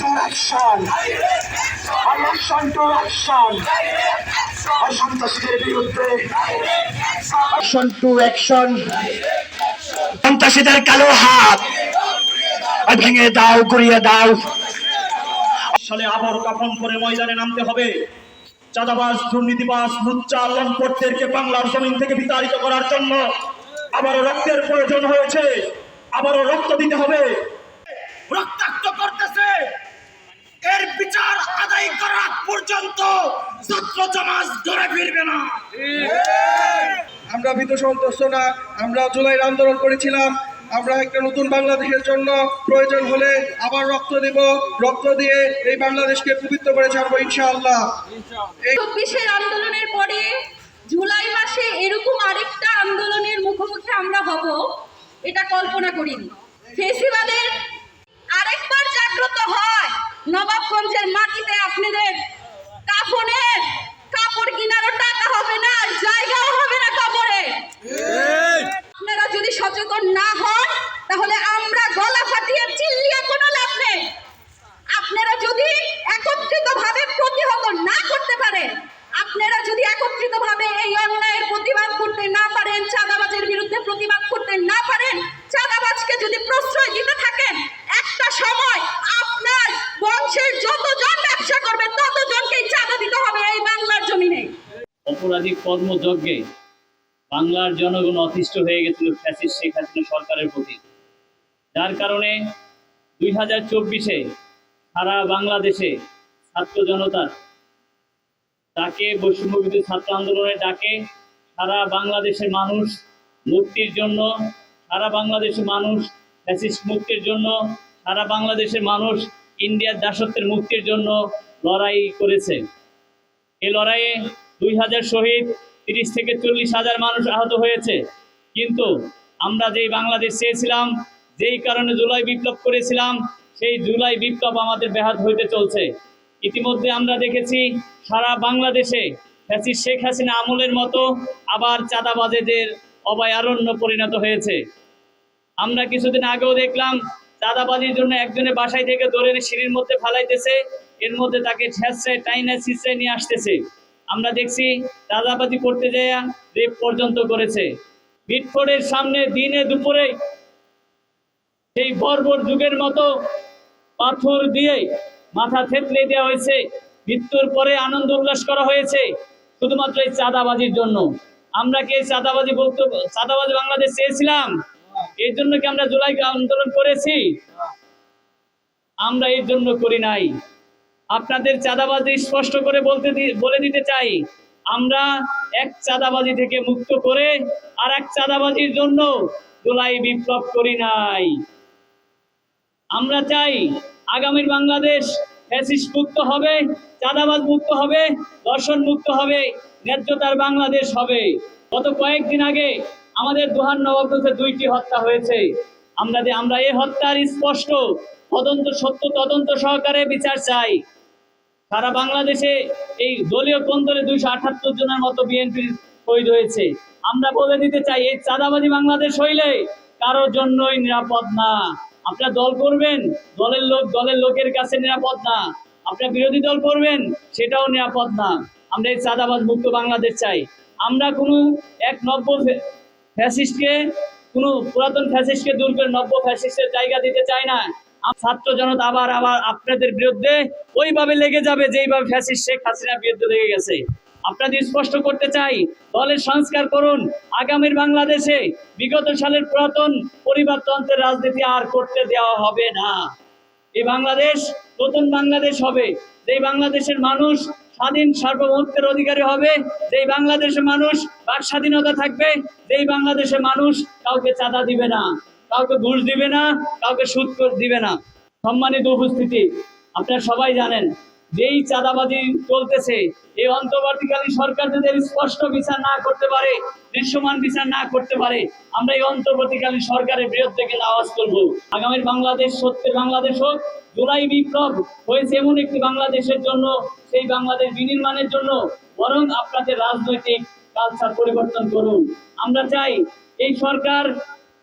to action! Action to action! সন্ত্রাসীদের বিরুদ্ধে action to action সন্ত্রাসীদের কালো হাত। আর ভেঙে দাও গুড়িয়ে দাও। সালে আবার কাফন করে ময়দানে নামতে হবে। চাঁদাবাজ দুর্নীতিবাজ লুচ্চা লম্পটদেরকে বাংলার জমিন থেকে বিতাড়িত করার জন্য আবারও রক্তের প্রয়োজন হয়েছে। আবারও রক্ত দিতে হবে। রক্তাক্ত করতেছে এর বিচার আদায় করা আগ পর্যন্ত ছাত্র সমাজ ধরে ফিরবে না। আমরা ভীত সন্ত্রস্ত না আমরা জুলাইয়ের আন্দোলন করেছিলাম। আমরা একটা নতুন বাংলাদেশের জন্য প্রয়োজন হলে আবার রক্ত দেব। রক্ত দিয়ে এই বাংলাদেশকে পবিত্র করে ছাড়বো ইনশাআল্লাহ। চব্বিশের আন্দোলনের পরে জুলাই মাসে এরকম আরেকটা আন্দোলনের মুখোমুখি আমরা হব এটা কল্পনা করিনি। ফেসিবাদের আরেকবার জাগ্রত হয় নবাবগঞ্জের মাটিতে আপনাদের কাফনের কাপড় কিনারও টাকা হবে না আর জায়গাও হবে না কাপড়ে আপনারা না হন, তাহলে আমরা গলা ফাটিয়ে চিল্লিয়ে কোনো লাভ নেই। আপনারা যদি একত্রিতভাবে প্রতিহত না করতে পারেন, আপনারা যদি একত্রিতভাবে এই অন্যায়ের প্রতিবাদ করতে না পারেন, চাঁদাবাজের বিরুদ্ধে প্রতিবাদ করতে না পারেন, চাঁদাবাজকে যদি প্রশ্রয় দিতে থাকেন, একটা সময় আপনার বংশের যতজন ব্যবসা করবে, ততজনকেই চাঁদা দিতে হবে এই বাংলার জমিনে। অপরাধিক কর্মযজ্ঞে বাংলার জনগণ অতিষ্ঠ হয়ে গেছিল ফ্যাসিস্ট শেখ হাসিনা সরকারের প্রতি। যার কারণে দুই হাজার চব্বিশে সারা বাংলাদেশে ছাত্র জনতার ডাকে বৈষম্যবিরোধী ছাত্র আন্দোলনের ডাকে, সারা বাংলাদেশের মানুষ মুক্তির জন্য, সারা বাংলাদেশের মানুষ ফ্যাসিস্ট মুক্তির জন্য, সারা বাংলাদেশের মানুষ ইন্ডিয়ার দাসত্বের মুক্তির জন্য লড়াই করেছে। এই লড়াইয়ে দুই হাজার শহীদ তিরিশ থেকে চল্লিশ হাজার মানুষ আহত হয়েছে। কিন্তু আমরা যেই বাংলাদেশ চেয়েছিলাম, যেই কারণে জুলাই বিপ্লব করেছিলাম, সেই জুলাই বিপ্লব আমাদের ব্যাহত হইতে চলছে। ইতিমধ্যে আমরা দেখেছি সারা বাংলাদেশে ফ্যাসিস্ট শেখ হাসিনা আমলের মতো আবার চাঁদাবাজেদের অভয়ারণ্য পরিণত হয়েছে। আমরা কিছুদিন আগেও দেখলাম, চাঁদাবাজির জন্য একজনের বাসায় থেকে ধরে সিঁড়ির মধ্যে ফালাইতেছে, এর মধ্যে তাকে ঠেসছে টাইনে সিসে নিয়ে আসতেছে। আমরা দেখছি চাঁদাবাজি করতে যায় রেপ পর্যন্ত করেছে। বিটফোর্ডের সামনে দিনে দুপুরে সেই বর্বর যুগের মতো পাথর দিয়ে মাথা থেতলে দেওয়া হয়েছে। মৃত্যুর পরে আনন্দ উল্লাস করা হয়েছে শুধুমাত্র এই চাঁদাবাজির জন্য। আমরা কি এই চাঁদাবাজি বলতে, চাঁদাবাজি বাংলাদেশ চেয়েছিলাম? এর জন্য কি আমরা জুলাই আন্দোলন করেছি? আমরা এর জন্য করি নাই। আপনাদের চাঁদাবাজি স্পষ্ট করে বলতে বলে দিতে চাই। আমরা এক চাঁদাবাজি থেকে মুক্ত করে আর এক চাঁদাবাজির জন্য জুলাই বিপ্লব করি নাই। আমরা চাই আগামীর বাংলাদেশ ফ্যাসিস্ট মুক্ত হবে, চাঁদাবাজ মুক্ত হবে, দর্শন মুক্ত হবে, ন্যায্যতার বাংলাদেশ হবে। গত কয়েকদিন আগে আমাদের দোহার নবাবগঞ্জে দুইটি হত্যা হয়েছে। আমরা যে- আমরা এই হত্যার স্পষ্ট তদন্ত, সত্য তদন্ত সহকারে বিচার চাই। সারা বাংলাদেশে এই দলীয় কোন্দলে দুইশো আঠাত্তর জনের মতো বিএনপির শহীদ হয়েছে। আমরা বলে দিতে চাই, এই চাঁদাবাজি বাংলাদেশ হইলে কারোর জন্যই নিরাপদ না। আপনারা দল করবেন, দলের লোক, দলের লোকের কাছে নিরাপদ না। আপনারা বিরোধী দল করবেন, সেটাও নিরাপদ না। আমরা এই চাঁদাবাজ মুক্ত বাংলাদেশ চাই। আমরা কোনো এক নব্য ফ্যাসিস্টকে, কোনো পুরাতন ফ্যাসিস্টকে দূর করে নব্য ফ্যাসিস্টের জায়গা দিতে চাই না। ছাত্র জনতা আবার আবার আপনাদের বিরুদ্ধে ওইভাবে লেগে যাবে যেইভাবে ফ্যাসিস্ট শেখ হাসিনার বিরুদ্ধে লেগে গেছে। আপনাদের স্পষ্ট করতে চাই, দলের সংস্কার করুন। আগামীর বাংলাদেশে বিগত সালের পুরাতন পরিবারতন্ত্রের রাজনীতি আর করতে দেওয়া হবে না। এই বাংলাদেশ নতুন বাংলাদেশ হবে। যেই বাংলাদেশের মানুষ স্বাধীন সার্বভৌমত্বের অধিকারী হবে, যেই বাংলাদেশের মানুষ বাক স্বাধীনতা থাকবে, যেই বাংলাদেশের মানুষ কাউকে চাঁদা দিবে না। কাউকে ঘুষ দিবে না, কাউকে সুদ দিবে না। সম্মানিত উপস্থিতি, আপনারা সবাই জানেন, যেই চাঁদাবাজি চলতেছে, এই অন্তর্বর্তীকালীন সরকার যদি স্পষ্ট বিচার না করতে পারে, দৃশ্যমান বিচার না করতে পারে, আমরা এই অন্তর্বর্তীকালীন সরকারের বিরুদ্ধে গেলে আওয়াজ করব আগামীর বাংলাদেশ, সত্যের বাংলাদেশ হোক, জুলাই বিপ্লব হয়েছে এমন একটি বাংলাদেশের জন্য, সেই বাংলাদেশ বিনির্মাণের জন্য বরং আপনাদের রাজনৈতিক কালচার পরিবর্তন করুন। আমরা চাই এই সরকার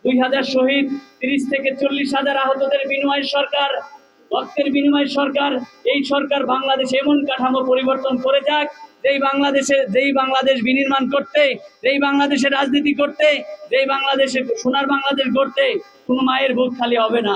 দুই হাজার শহীদ, তিরিশ থেকে চল্লিশ হাজার আহতদের বিনিময় সরকার, রক্তের বিনিময় সরকার, এই সরকার বাংলাদেশে এমন কাঠামো পরিবর্তন করে যাক, যেই বাংলাদেশে, যেই বাংলাদেশ বিনির্মাণ করতে, যেই বাংলাদেশে রাজনীতি করতে, যেই বাংলাদেশে সোনার বাংলাদেশ গড়তে, কোনো মায়ের বুক খালি হবে না।